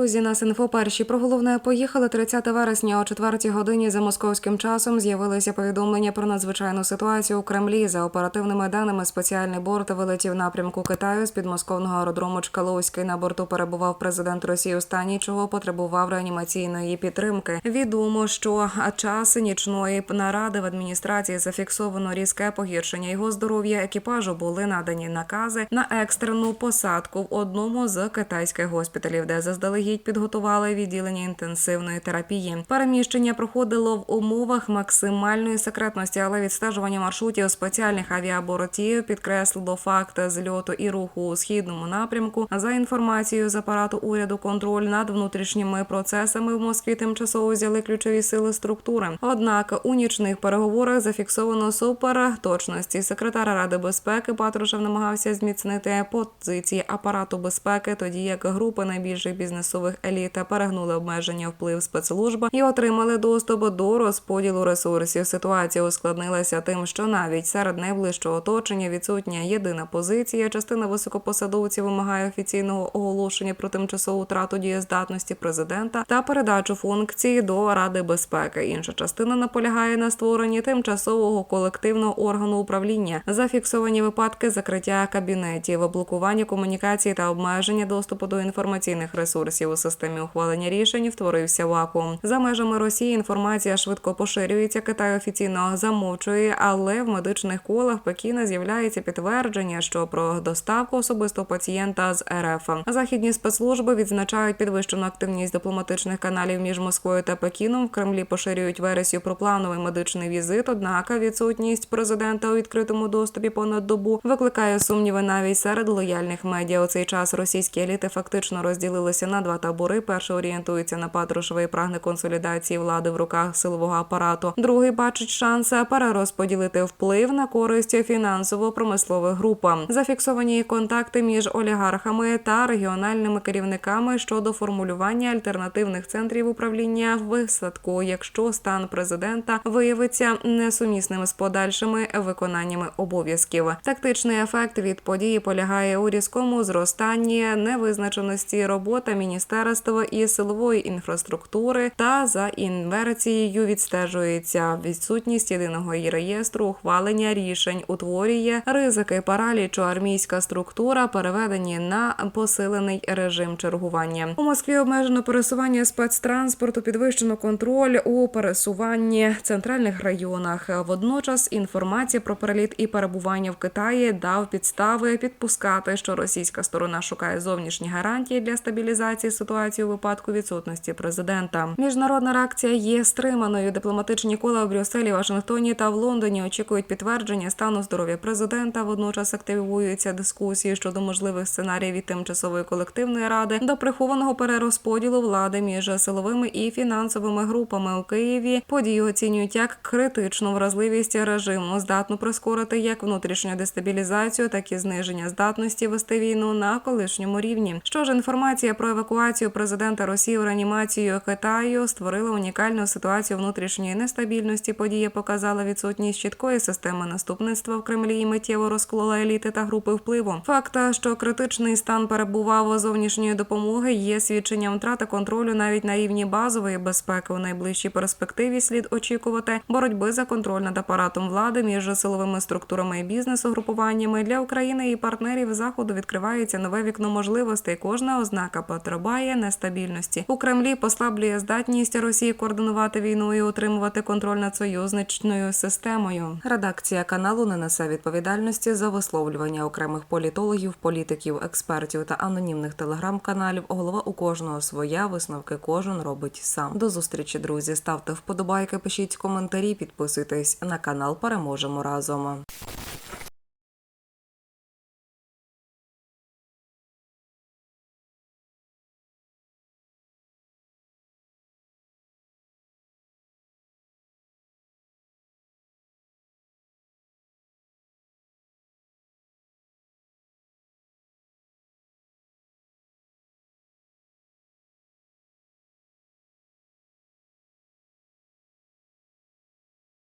друзі, нас інфо перші про головне поїхали 30 вересня о 4 годині за московським часом. З'явилися повідомлення про надзвичайну ситуацію у Кремлі. За оперативними даними, спеціальний борт вилетів напрямку Китаю з підмосковного аеродрому Чкаловський. На борту перебував президент Росії у стані, чого потребував реанімаційної підтримки. Відомо, що час нічної наради в адміністрації зафіксовано різке погіршення його здоров'я. Екіпажу були надані накази на екстрену посадку в одному з китайських госпіталів, де заздалегідь підготували відділення інтенсивної терапії. Переміщення проходило в умовах максимальної секретності, але відстежування маршрутів спеціальних авіабортів підкреслило факт зльоту і руху у східному напрямку. За інформацією з апарату уряду, контроль над внутрішніми процесами в Москві тимчасово взяли ключові сили структури. Однак у нічних переговорах зафіксовано супер точності. Секретар Ради безпеки Патрушев намагався зміцнити позиції апарату безпеки, тоді як групи найбільших бізнесових еліт перегнули обмеження вплив спецслужб і отримали доступ до розподілу ресурсів. Ситуація ускладнилася тим, що навіть серед найближчого оточення відсутня єдина позиція. Частина високопосадовців вимагає офіційного оголошення про тимчасову втрату дієздатності президента та передачу функцій до Ради безпеки. Інша частина наполягає на створенні тимчасового колективного органу управління. Зафіксовані випадки закриття кабінетів, блокування комунікації та обмеження доступу до інформаційних ресурсів у системі ухвалення рішень втворився вакуум. За межами Росії інформація швидко поширюється. Китай офіційно замовчує, але в медичних колах Пекіна з'являється підтвердження, що про доставку особистого пацієнта з РФ. Західні спецслужби відзначають підвищену активність дипломатичних каналів між Москвою та Пекіном. В Кремлі поширюють версію про плановий медичний візит. Однак відсутність президента у відкритому доступі понад добу викликає сумніви навіть серед лояльних медіа. У цей час російські еліти фактично розділилися на два табори. Перший орієнтується на Патрушева і прагне консолідації влади в руках силового апарату. Другий бачить шанс перерозподілити вплив на користь фінансово-промислових груп. Зафіксовані контакти між олігархами та регіональними керівниками щодо формулювання альтернативних центрів управління висадку, якщо стан президента виявиться несумісним з подальшими виконаннями обов'язків. Тактичний ефект від події полягає у різкому зростанні невизначеності робота міністерства і силової інфраструктури та за інверцією відстежується відсутність єдиного реєстру ухвалення рішень утворює ризики паралічу. Армійська структура переведені на посилений режим чергування. У Москві обмежено пересування спецтранспорту, підвищено контроль у пересуванні центральних районах. Водночас інформація про переліт і перебування в Китаї дав підстави підпускати, що російська сторона шукає зовнішні гарантії для стабілізації ситуації у випадку відсутності президента. Міжнародна реакція є стриманою. Дипломатичні кола в Брюсселі, Вашингтоні та в Лондоні очікують підтвердження стану здоров'я президента. Водночас активуються дискусії щодо можливих сценаріїв від тимчасової колективної ради до прихованого перерозподілу влади між силовими і фінансовими групами у Києві. Подію оцінюють як критичну вразливість режиму, здатну прискорити як внутрішню дестабілізацію, так і зниження здатності вести війну на колишньому рівні. Що ж, інформація про евакуацію президента Росії у реанімацію Китаю створила унікальну ситуацію внутрішньої нестабільності. Подія показала відсутність чіткої системи наступництва в Кремлі і миттєво розклала еліти та групи впливу. Факт, що критичний стан перебував зовнішньої допомоги, є свідченням втрати контролю навіть на рівні базової безпеки. У найближчій перспективі слід очікувати боротьби за контроль над апаратом влади між силовими структурами і бізнес-угрупуваннями для України і партнерів заходу відкривається нове вікно можливостей. Кожна ознака потребує нестабільності. У Кремлі послаблює здатність Росії координувати війну і утримувати контроль над союзничною системою. Редакція каналу не несе відповідальності за висловлювання окремих політологів, політиків, експертів та анонімних телеграм-каналів. Голова у кожного своя висновки кожен робить сам. До зустрічі, друзі. Ставте вподобайки, пишіть коментарі, підписуйтесь на канал. Переможемо разом.